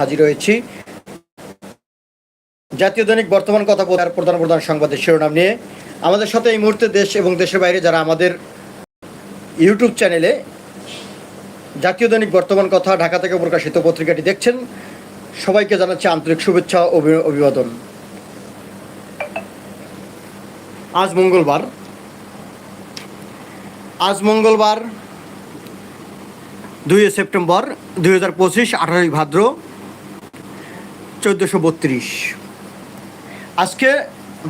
হাজির হয়েছি। জাতীয় দৈনিক বর্তমান কথা বলার প্রধান প্রধান সংবাদের শিরোনাম নিয়ে আমাদের সাথে এই মুহূর্তে দেশ এবং দেশের বাইরে যারা আমাদের ইউটিউব চ্যানেলে জাতীয় দৈনিক বর্তমান কথা ঢাকা থেকে প্রকাশিত পত্রিকাটি দেখছেন, সবাইকে জানাচ্ছি আন্তরিক শুভেচ্ছা অভিবাদন। আজ মঙ্গলবার। আজ মঙ্গলবার দুই সেপ্টেম্বর দুই হাজার পঁচিশ আঠারোই ভাদ্র চোদ্দোশো বত্রিশ। আজকে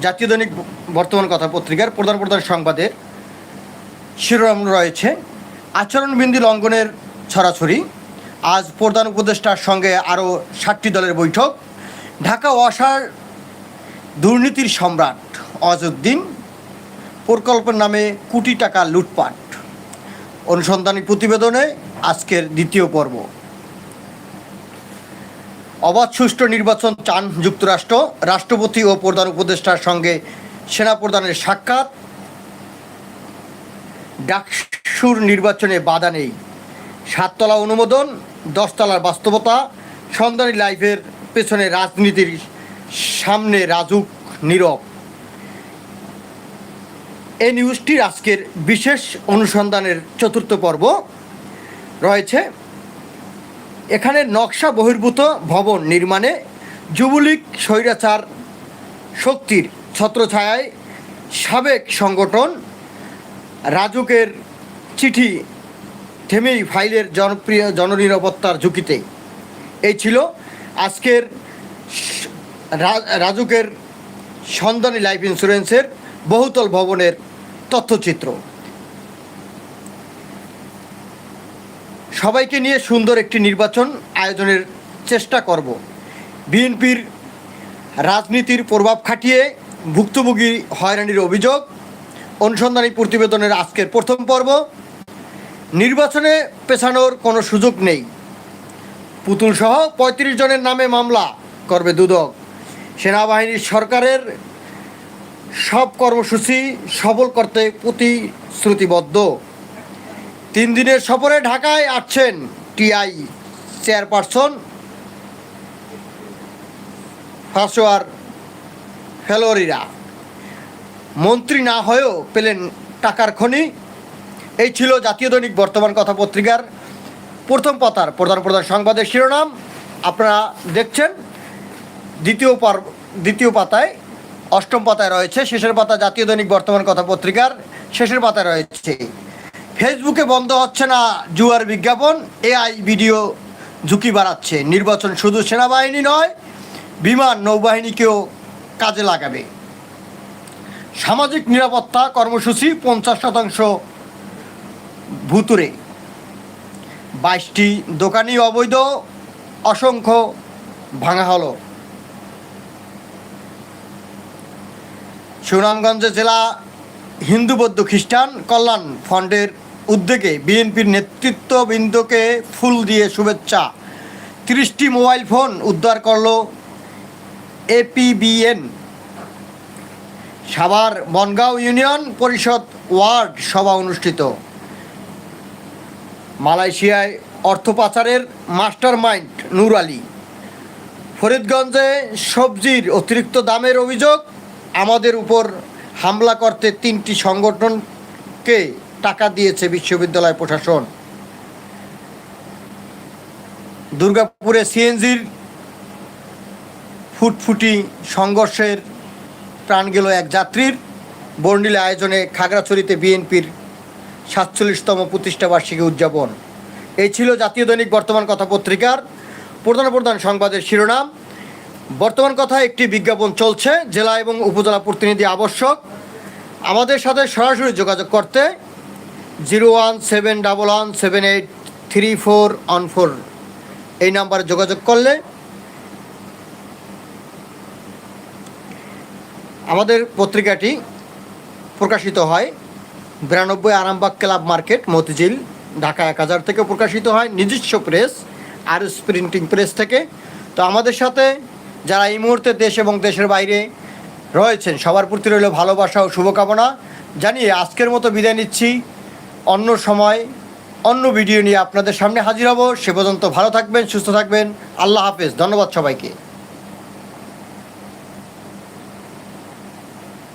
জাতীয় দৈনিক বর্তমান কথা পত্রিকার প্রধান প্রধান সংবাদের শিরোনাম রয়েছে, আচরণবিধি লঙ্ঘনের ছড়াছড়ি। আজ প্রধান উপদেষ্টার সঙ্গে আরও ষাটটি দলের বৈঠক। ঢাকা ওয়াসার দুর্নীতির সম্রাট অজউদ্দিন প্রকল্পের নামে কোটি টাকা লুটপাট। অনুসন্ধানী প্রতিবেদনে আজকের দ্বিতীয় পর্ব। অবাধ সুষ্ঠু নির্বাচন চান যুক্তরাষ্ট্র। রাষ্ট্রপতি ও প্রধান উপদেষ্টার সঙ্গে সেনা সেনাপ্রধানের সাক্ষাৎ। ডাকসুর নির্বাচনে বাধা নেই। সাততলা অনুমোদন, দশতলার বাস্তবতা, সন্ধানী লাইফের পেছনে রাজনীতির সামনে রাজুক নীরব। এই নিউজটির আজকের বিশেষ অনুসন্ধানের চতুর্থ পর্ব। রয়েছে এখানে নকশা বহির্ভূত ভবন নির্মাণে যুবলীগ স্বৈরাচার শক্তির ছত্রছায়ায় সাবেক সংগঠন রাজুকের চিঠি থেমেই ফাইলের জনপ্রিয় জননিরাপত্তার ঝুঁকিতে। এই ছিল আজকের রাজুকের সন্ধানী লাইফ ইন্স্যুরেন্সের বহুতল ভবনের তথ্যচিত্র। সবাইকে নিয়ে সুন্দর একটি নির্বাচন আয়োজনের চেষ্টা করব। বিএনপির রাজনীতির প্রভাব খাটিয়ে ভুক্তভোগী হয়রানির অভিযোগ, অনুসন্ধানী প্রতিবেদনের আজকের প্রথম পর্ব। নির্বাচনে পেছানোর কোনো সুযোগ নেই। পুতুলসহ পঁয়ত্রিশ জনের নামে মামলা করবে দুদক। সেনাবাহিনীর সরকারের সব কর্মসূচি সফল করতে প্রতিশ্রুতিবদ্ধ। তিন দিনের সফরে ঢাকায় আসছেন টিআই চেয়ারপারসন, ফাঁসোয়ার ফেলোরিরা। মন্ত্রী না হয়েও পেলেন টাকার খনি। এই ছিল জাতীয় দৈনিক বর্তমান কথা পত্রিকার প্রথম পাতার প্রধান প্রধান সংবাদের শিরোনাম। আপনারা দেখছেন দ্বিতীয় পর্ব দ্বিতীয় পাতায়, অষ্টম পাতায় রয়েছে, শেষের পাতা জাতীয় দৈনিক বর্তমান কথা পত্রিকার শেষের পাতায় রয়েছে। ফেসবুকে বন্ধ হচ্ছে না জুয়ার বিজ্ঞাপন, এআই ভিডিও ঝুঁকি বাড়াচ্ছে। নির্বাচন শুধু সেনাবাহিনী নয়, বিমান নৌবাহিনীকেও কাজে লাগাবে। সামাজিক নিরাপত্তা কর্মসূচি পঞ্চাশ শতাংশ ভুতুরে বাইশটি দোকানি অবৈধ, অসংখ্য ভাঙা হলো। সুনামগঞ্জ জেলা হিন্দু বৌদ্ধ খ্রিস্টান কল্যাণ ফন্ডের উদ্যোগে বিএনপির নেতৃত্ববৃন্দকে ফুল দিয়ে শুভেচ্ছা। তিরিশটি মোবাইল ফোন উদ্ধার করল APBN. Savar Bongaon union Parishad ward সভা অনুষ্ঠিত। মালয়েশিয়ায় অর্থ পাচারের মাস্টার মাইন্ড নূর আলী। ফরিদগঞ্জে সবজির অতিরিক্ত দামের অভিযোগ। আমাদের উপর হামলা করতে তিনটি সংগঠনকে টাকা দিয়েছে বিশ্ববিদ্যালয় প্রশাসন। দুর্গাপুরে সিএনজির ফুটফুটি সংঘর্ষের প্রাণ গেল এক যাত্রীর। বর্ণিলে আয়োজনে খাগড়াছড়িতে বিএনপির সাতচল্লিশতম প্রতিষ্ঠাবার্ষিকী উদযাপন। এই ছিল জাতীয় দৈনিক বর্তমান কথা পত্রিকার প্রধান প্রধান সংবাদের শিরোনাম। বর্তমান কথা একটি বিজ্ঞাপন চলছে, জেলা এবং উপজেলা প্রতিনিধি আবশ্যক। আমাদের সাথে সরাসরি যোগাযোগ করতে zero one seven double one seven eight three four one four. এই নাম্বারে যোগাযোগ করলে আমাদের পত্রিকাটি প্রকাশিত হয়। বিরানব্বই আরামবাগ ক্লাব মার্কেট, মতিঝিল, ঢাকা এক হাজার থেকে প্রকাশিত হয়। নিজস্ব প্রেস, আর প্রিন্টিং প্রেস থেকে। তো আমাদের সাথে যারা এই মুহূর্তে দেশ এবং দেশের বাইরে রয়েছেন, সবার প্রতি রইল ভালোবাসা ও শুভকামনা। জানিয়ে আজকের মতো বিদায় নিচ্ছি। অন্য সময়, অন্য ভিডিও নিয়ে আপনাদের সামনে হাজির হব। সে পর্যন্ত ভালো থাকবেন, সুস্থ থাকবেন। আল্লাহ হাফেজ। ধন্যবাদ সবাইকে।